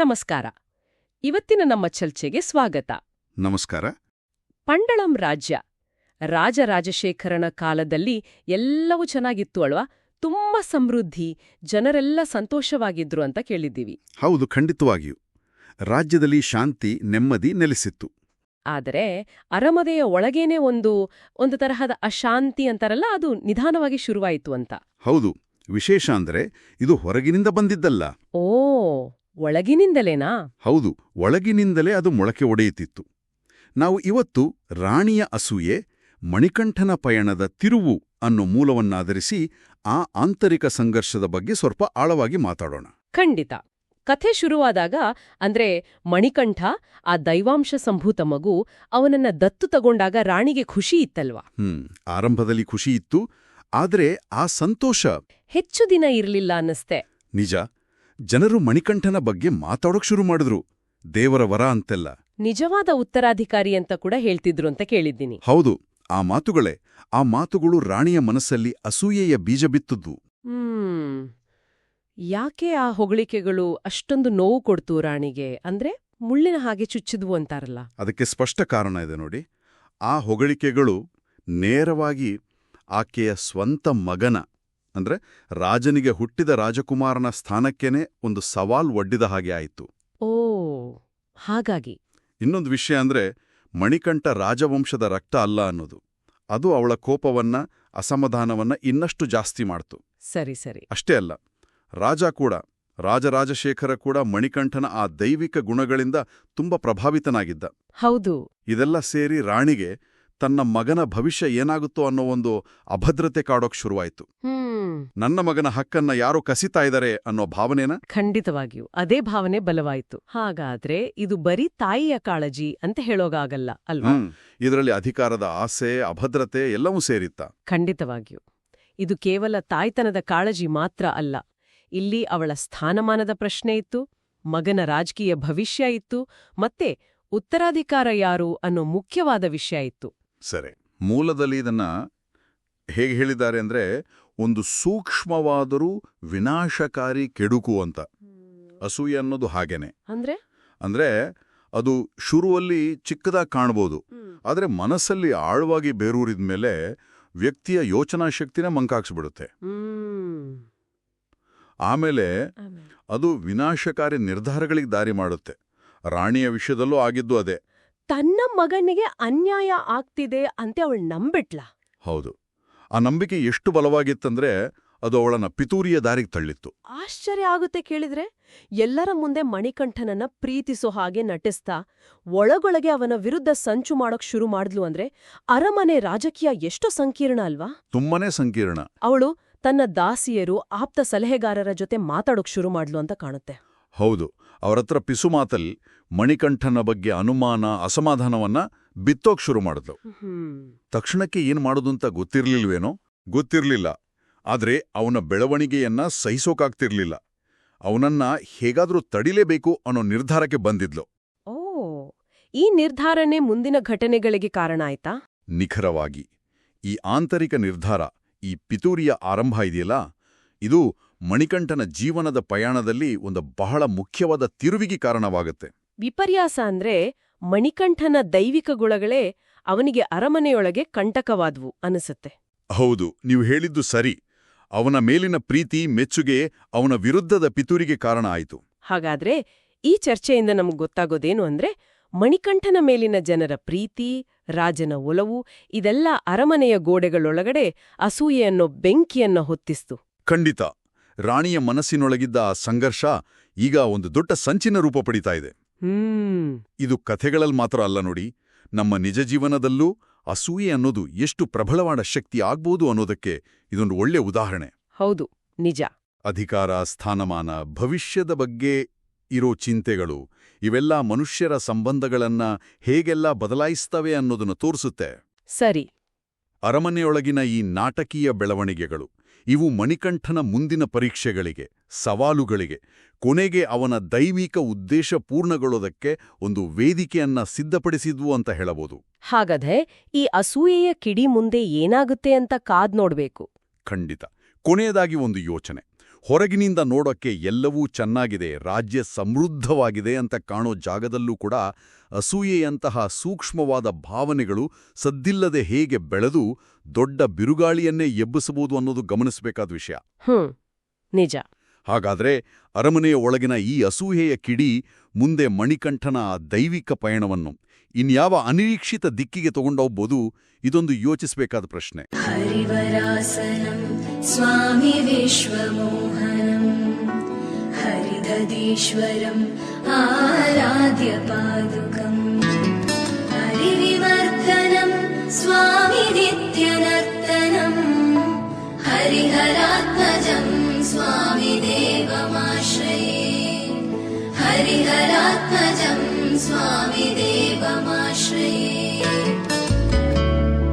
ನಮಸ್ಕಾರ. ಇವತ್ತಿನ ನಮ್ಮ ಚರ್ಚೆಗೆ ಸ್ವಾಗತ. ನಮಸ್ಕಾರ. ಪಂಡಳಂ ರಾಜ್ಯ. ರಾಜರಾಜಶೇಖರನ ಕಾಲದಲ್ಲಿ ಎಲ್ಲವೂ ಚೆನ್ನಾಗಿತ್ತು ಅಲ್ವಾ? ತುಂಬಾ ಸಮೃದ್ಧಿ ಜನರೆಲ್ಲ ಸಂತೋಷವಾಗಿದ್ರು ಅಂತ ಕೇಳಿದ್ದೀವಿ. ಹೌದು ಖಂಡಿತವಾಗಿಯೂ. ರಾಜ್ಯದಲ್ಲಿ ಶಾಂತಿ ನೆಮ್ಮದಿ ನೆಲೆಸಿತ್ತು. ಆದರೆ ಅರಮದೆಯ ಒಳಗೇನೆ ಒಂದು ಒಂದು ತರಹದ ಅಶಾಂತಿ ಅಂತಾರಲ್ಲ ಅದು ನಿಧಾನವಾಗಿ ಶುರುವಾಯಿತು ಅಂತ. ಹೌದು ವಿಶೇಷ ಅಂದ್ರೆ ಇದು ಹೊರಗಿನಿಂದ ಬಂದಿದ್ದಲ್ಲ. ಓ ಒಳಗಿನಿಂದಲೇನಾ? ಹೌದು ಒಳಗಿನಿಂದಲೇ ಅದು ಮೊಳಕೆ ಒಡೆಯುತ್ತಿತ್ತು. ನಾವು ಇವತ್ತು ರಾಣಿಯ ಅಸೂಯೆ ಮಣಿಕಂಠನ ಪಯಣದ ತಿರುವು ಅನ್ನೋ ಮೂಲವನ್ನಾಧರಿಸಿ ಆ ಆಂತರಿಕ ಸಂಘರ್ಷದ ಬಗ್ಗೆ ಸ್ವಲ್ಪ ಆಳವಾಗಿ ಮಾತಾಡೋಣ. ಖಂಡಿತ. ಕಥೆ ಶುರುವಾದಾಗ ಅಂದ್ರೆ ಮಣಿಕಂಠ ಆ ದೈವಾಂಶ ಸಂಭೂತ ಮಗು ಅವನನ್ನ ದತ್ತು ತಗೊಂಡಾಗ ರಾಣಿಗೆ ಖುಷಿ ಇತ್ತಲ್ವಾ? ಹ್ಮ್ ಆರಂಭದಲ್ಲಿ ಖುಷಿ ಇತ್ತು ಆದ್ರೆ ಆ ಸಂತೋಷ ಹೆಚ್ಚು ದಿನ ಇರಲಿಲ್ಲ ಅನ್ನಿಸ್ತೆ. ನಿಜ. ಜನರು ಮಣಿಕಂಠನ ಬಗ್ಗೆ ಮಾತಾಡೋಕ್ ಶುರು ಮಾಡಿದ್ರು. ದೇವರ ವರ ಅಂತೆಲ್ಲ. ನಿಜವಾದ ಉತ್ತರಾಧಿಕಾರಿ ಅಂತ ಕೂಡ ಹೇಳ್ತಿದ್ರು ಅಂತ ಕೇಳಿದ್ದೀನಿ. ಹೌದು ಆ ಮಾತುಗಳೇ ಆ ಮಾತುಗಳು ರಾಣಿಯ ಮನಸ್ಸಲ್ಲಿ ಅಸೂಯೆಯ ಬೀಜ ಬಿತ್ತದ್ದು. ಯಾಕೆ ಆ ಹೊಗಳಿಕೆಗಳು ಅಷ್ಟೊಂದು ನೋವು ಕೊಡ್ತು ರಾಣಿಗೆ? ಅಂದ್ರೆ ಮುಳ್ಳಿನ ಹಾಗೆ ಚುಚ್ಚಿದ್ವು ಅಂತಾರಲ್ಲ. ಅದಕ್ಕೆ ಸ್ಪಷ್ಟ ಕಾರಣ ಇದೆ ನೋಡಿ. ಆ ಹೊಗಳಿಕೆಗಳು ನೇರವಾಗಿ ಆಕೆಯ ಸ್ವಂತ ಮಗನ ಅಂದ್ರೆ ರಾಜನಿಗೆ ಹುಟ್ಟಿದ ರಾಜಕುಮಾರನ ಸ್ಥಾನಕ್ಕೇನೆ ಒಂದು ಸವಾಲ್ ಒಡ್ಡಿದ ಹಾಗೆ ಆಯಿತು. ಓ ಹಾಗಾಗಿ. ಇನ್ನೊಂದು ವಿಷಯ ಅಂದ್ರೆ ಮಣಿಕಂಠ ರಾಜವಂಶದ ರಕ್ತ ಅಲ್ಲ ಅನ್ನೋದು. ಅದು ಅವಳ ಕೋಪವನ್ನ ಅಸಮಾಧಾನವನ್ನ ಇನ್ನಷ್ಟು ಜಾಸ್ತಿ ಮಾಡ್ತು. ಸರಿ ಸರಿ. ಅಷ್ಟೇ ಅಲ್ಲ ರಾಜ ಕೂಡ ರಾಜರಾಜಶೇಖರ ಕೂಡ ಮಣಿಕಂಠನ ಆ ದೈವಿಕ ಗುಣಗಳಿಂದ ತುಂಬ ಪ್ರಭಾವಿತನಾಗಿದ್ದ. ಹೌದು. ಇದೆಲ್ಲ ಸೇರಿ ರಾಣಿಗೆ ತನ್ನ ಮಗನ ಭವಿಷ್ಯ ಏನಾಗುತ್ತೋ ಅನ್ನೋ ಒಂದು ಅಭದ್ರತೆ ಕಾಡೋಕ್ ಶುರುವಾಯಿತು. ನನ್ನ ಮಗನ ಹಕ್ಕನ್ನ ಯಾರೋ ಕಸಿತಾ ಇದ್ದಾರೆ ಅನ್ನೋ ಭಾವನೆನ? ಖಂಡಿತವಾಗಿಯೂ. ಅದೇ ಭಾವನೆ ಬಲವಾಯಿತು. ಹಾಗಾದ್ರೆ ಇದು ಬರೀ ತಾಯಿಯ ಕಾಳಜಿ ಅಂತ ಹೇಳೋಗಾಗಲ್ಲ ಅಲ್ವಾ? ಇದರಲ್ಲಿ ಅಧಿಕಾರದ ಆಸೆ ಅಭದ್ರತೆ ಎಲ್ಲವೂ ಸೇರಿತ್ತ? ಖಂಡಿತವಾಗಿಯೂ. ಇದು ಕೇವಲ ತಾಯ್ತನದ ಕಾಳಜಿ ಮಾತ್ರ ಅಲ್ಲ. ಇಲ್ಲಿ ಅವಳ ಸ್ಥಾನಮಾನದ ಪ್ರಶ್ನೆ ಇತ್ತು ಮಗನ ರಾಜಕೀಯ ಭವಿಷ್ಯ ಇತ್ತು ಮತ್ತೆ ಉತ್ತರಾಧಿಕಾರ ಯಾರು ಅನ್ನೋ ಮುಖ್ಯವಾದ ವಿಷಯ ಇತ್ತು. ಸರಿ. ಮೂಲದಲ್ಲಿ ಇದನ್ನ ಹೇಗೆ ಹೇಳಿದ್ದಾರೆ ಅಂದ್ರೆ ಒಂದು ಸೂಕ್ಷ್ಮವಾದರೂ ವಿನಾಶಕಾರಿ ಕೆಡುಕು ಅಂತ. ಅಸೂಯೆ ಅನ್ನೋದು ಹಾಗೇನೆ. ಅಂದ್ರೆ? ಅಂದ್ರೆ ಅದು ಶುರುವಲ್ಲಿ ಚಿಕ್ಕದಾಗಿ ಕಾಣ್ಬೋದು. ಆದರೆ ಮನಸ್ಸಲ್ಲಿ ಆಳವಾಗಿ ಬೇರೂರಿದ ಮೇಲೆ ವ್ಯಕ್ತಿಯ ಯೋಚನಾ ಶಕ್ತಿನ ಮಂಕಾಕ್ಸ್ಬಿಡುತ್ತೆ ಆಮೇಲೆ. ಅದು ವಿನಾಶಕಾರಿ ನಿರ್ಧಾರಗಳಿಗೆ ದಾರಿ ಮಾಡುತ್ತೆ. ರಾಣಿಯ ವಿಷಯದಲ್ಲೂ ಆಗಿದ್ದು ಅದೇ. ತನ್ನ ಮಗನಿಗೆ ಅನ್ಯಾಯ ಆಗ್ತಿದೆ ಅಂತ ಅವಳು ನಂಬಿಟ್ಲ? ಹೌದು. ಆ ನಂಬಿಕೆ ಎಷ್ಟು ಬಲವಾಗಿತ್ತಂದ್ರೆ ಅದು ಅವಳನ್ನ ಪಿತೂರಿಯ ದಾರಿಗೆ ತಳ್ಳಿತ್ತು. ಆಶ್ಚರ್ಯ ಆಗುತ್ತೆ ಕೇಳಿದ್ರೆ? ಎಲ್ಲರ ಮುಂದೆ ಮಣಿಕಂಠನನ್ನ ಪ್ರೀತಿಸೋ ಹಾಗೆ ನಟಿಸ್ತಾ ಒಳಗೊಳಗೆ ಅವನ ವಿರುದ್ಧ ಸಂಚು ಮಾಡೋಕ್ ಶುರು ಮಾಡಿದ್ಲು ಅಂದ್ರೆ ಅರಮನೆ ರಾಜಕೀಯ ಎಷ್ಟು ಸಂಕೀರ್ಣ ಅಲ್ವಾ? ತುಂಬಾನೇ ಸಂಕೀರ್ಣ. ಅವಳು ತನ್ನ ದಾಸಿಯರು ಆಪ್ತ ಸಲಹೆಗಾರರ ಜೊತೆ ಮಾತಾಡೋಕ್ ಶುರು ಮಾಡ್ಲು ಅಂತ ಕಾಣುತ್ತೆ. ಹೌದು. ಅವರತ್ರ ಪಿಸುಮಾತಲ್ ಮಣಿಕಂಠನ ಬಗ್ಗೆ ಅನುಮಾನ ಅಸಮಾಧಾನವನ್ನ ಬಿತ್ತೋಕ್ ಶುರು ಮಾಡಿದ್ಲು ತಕ್ಷಣಕ್ಕೆ ಏನ್ ಮಾಡೋದು ಅಂತ ಗೊತ್ತಿರ್ಲಿಲ್ವೇನೋ? ಗೊತ್ತಿರ್ಲಿಲ್ಲ. ಆದ್ರೆ ಅವನ ಬೆಳವಣಿಗೆಯನ್ನ ಸಹಿಸೋಕಾಗ್ತಿರ್ಲಿಲ್ಲ. ಅವನನ್ನ ಹೇಗಾದ್ರೂ ತಡಿಲೇಬೇಕು ಅನ್ನೋ ನಿರ್ಧಾರಕ್ಕೆ ಬಂದಿದ್ಲು. ಓ ಈ ನಿರ್ಧಾರನೇ ಮುಂದಿನ ಘಟನೆಗಳಿಗೆ ಕಾರಣ ಆಯ್ತಾ? ನಿಖರವಾಗಿ. ಈ ಆಂತರಿಕ ನಿರ್ಧಾರ ಈ ಪಿತೂರಿಯ ಆರಂಭ ಇದೆಯಲ್ಲ? ಇದು ಮಣಿಕಂಠನ ಜೀವನದ ಪಯಾಣದಲ್ಲಿ ಒಂದು ಬಹಳ ಮುಖ್ಯವಾದ ತಿರುವಿಗೆ ಕಾರಣವಾಗುತ್ತೆ. ವಿಪರ್ಯಾಸ ಅಂದ್ರೆ ಮಣಿಕಂಠನ ದೈವಿಕ ಗುಣಗಳೇ ಅವನಿಗೆ ಅರಮನೆಯೊಳಗೆ ಕಂಟಕವಾದ್ವು ಅನಿಸುತ್ತೆ. ಹೌದು ನೀವು ಹೇಳಿದ್ದು ಸರಿ. ಅವನ ಮೇಲಿನ ಪ್ರೀತಿ ಮೆಚ್ಚುಗೆ ಅವನ ವಿರುದ್ಧದ ಪಿತೂರಿಗೆ ಕಾರಣ ಆಯಿತು. ಹಾಗಾದ್ರೆ ಈ ಚರ್ಚೆಯಿಂದ ನಮ್ಗೆ ಗೊತ್ತಾಗೋದೇನು ಅಂದ್ರೆ ಮಣಿಕಂಠನ ಮೇಲಿನ ಜನರ ಪ್ರೀತಿ ರಾಜನ ಒಲವು ಇದೆಲ್ಲ ಅರಮನೆಯ ಗೋಡೆಗಳೊಳಗಡೆ ಅಸೂಯೆ ಅನ್ನೋ ಬೆಂಕಿಯನ್ನ ಹೊತ್ತಿಸ್ತು. ಖಂಡಿತ. ರಾಣಿಯ ಮನಸ್ಸಿನೊಳಗಿದ್ದ ಆ ಸಂಘರ್ಷ ಈಗ ಒಂದು ದೊಡ್ಡ ಸಂಚಿನ ರೂಪ ಪಡಿತಾ ಇದೆ. ಇದು ಕಥೆಗಳಲ್ಲಿ ಮಾತ್ರ ಅಲ್ಲ ನೋಡಿ ನಮ್ಮ ನಿಜ ಜೀವನದಲ್ಲೂ ಅಸೂಯೆ ಅನ್ನೋದು ಎಷ್ಟು ಪ್ರಬಲವಾದ ಶಕ್ತಿ ಆಗ್ಬೋದು ಅನ್ನೋದಕ್ಕೆ ಇದೊಂದು ಒಳ್ಳೆ ಉದಾಹರಣೆ. ಹೌದು ನಿಜ. ಅಧಿಕಾರ ಸ್ಥಾನಮಾನ ಭವಿಷ್ಯದ ಬಗ್ಗೆ ಇರೋ ಚಿಂತೆಗಳು ಇವೆಲ್ಲ ಮನುಷ್ಯರ ಸಂಬಂಧಗಳನ್ನ ಹೇಗೆಲ್ಲ ಬದಲಾಯಿಸ್ತವೆ ಅನ್ನೋದನ್ನು ತೋರಿಸುತ್ತೆ. ಸರಿ. ಅರಮನೆಯೊಳಗಿನ ಈ ನಾಟಕೀಯ ಬೆಳವಣಿಗೆಗಳು. ಇವು ಮಣಿಕಂಠನ ಮುಂದಿನ ಪರೀಕ್ಷೆಗಳಿಗೆ ಸವಾಲುಗಳಿಗೆ ಕೊನೆಗೆ ಅವನ ದೈವಿಕ ಉದ್ದೇಶ ಪೂರ್ಣಗೊಳ್ಳೋದಕ್ಕೆ ಒಂದು ವೇದಿಕೆಯನ್ನ ಸಿದ್ಧಪಡಿಸಿದ್ವು ಅಂತ ಹೇಳಬಹುದು. ಹಾಗಾದ್ರೆ ಈ ಅಸೂಯೆಯ ಕಿಡಿ ಮುಂದೆ ಏನಾಗುತ್ತೆ ಅಂತ ಕಾದ್ ನೋಡ್ಬೇಕು. ಖಂಡಿತ. ಕೊನೆಯದಾಗಿ ಒಂದು ಯೋಚನೆ. ಹೊರಗಿನಿಂದ ನೋಡೋಕ್ಕೆ ಎಲ್ಲವೂ ಚೆನ್ನಾಗಿದೆ ರಾಜ್ಯ ಸಮೃದ್ಧವಾಗಿದೆ ಅಂತ ಕಾಣೋ ಜಾಗದಲ್ಲೂ ಕೂಡ ಅಸೂಯೆಯಂತಹ ಸೂಕ್ಷ್ಮವಾದ ಭಾವನೆಗಳು ಸದ್ದಿಲ್ಲದೆ ಹೇಗೆ ಬೆಳೆದು ದೊಡ್ಡ ಬಿರುಗಾಳಿಯನ್ನೇ ಎಬ್ಬಿಸಬಹುದು ಅನ್ನೋದು ಗಮನಿಸಬೇಕಾದ ವಿಷಯ. ನಿಜ. ಹಾಗಾದ್ರೆ ಅರಮನೆಯ ಒಳಗಿನ ಈ ಅಸೂಹೆಯ ಕಿಡಿ ಮುಂದೆ ಮಣಿಕಂಠನ ಆ ದೈವಿಕ ಪಯಣವನ್ನು. ಇನ್ಯಾವ ಅನಿರೀಕ್ಷಿತ ದಿಕ್ಕಿಗೆ ತಗೊಂಡೋಗ್ಬೋದು ಇದೊಂದು ಯೋಚಿಸಬೇಕಾದ ಪ್ರಶ್ನೆ. ಸ್ವಾಮಿ ವಿಶ್ವಮೋಹನಂ. ಹರಿಧದೀಶ್ವರಂ ಆರಾಧ್ಯ ಪಾದುಕಂ. ಸ್ವಾಮಿ ನಿತ್ಯನರ್ತನಂ. ಹರಿಹರಾತ್ಮಜಂ ಸ್ವಾಮಿ ದೇವಮಾಶ್ರಯೇ. ಹರಿಹರಾತ್ಮಜಂ स्वामिदेवमाश्री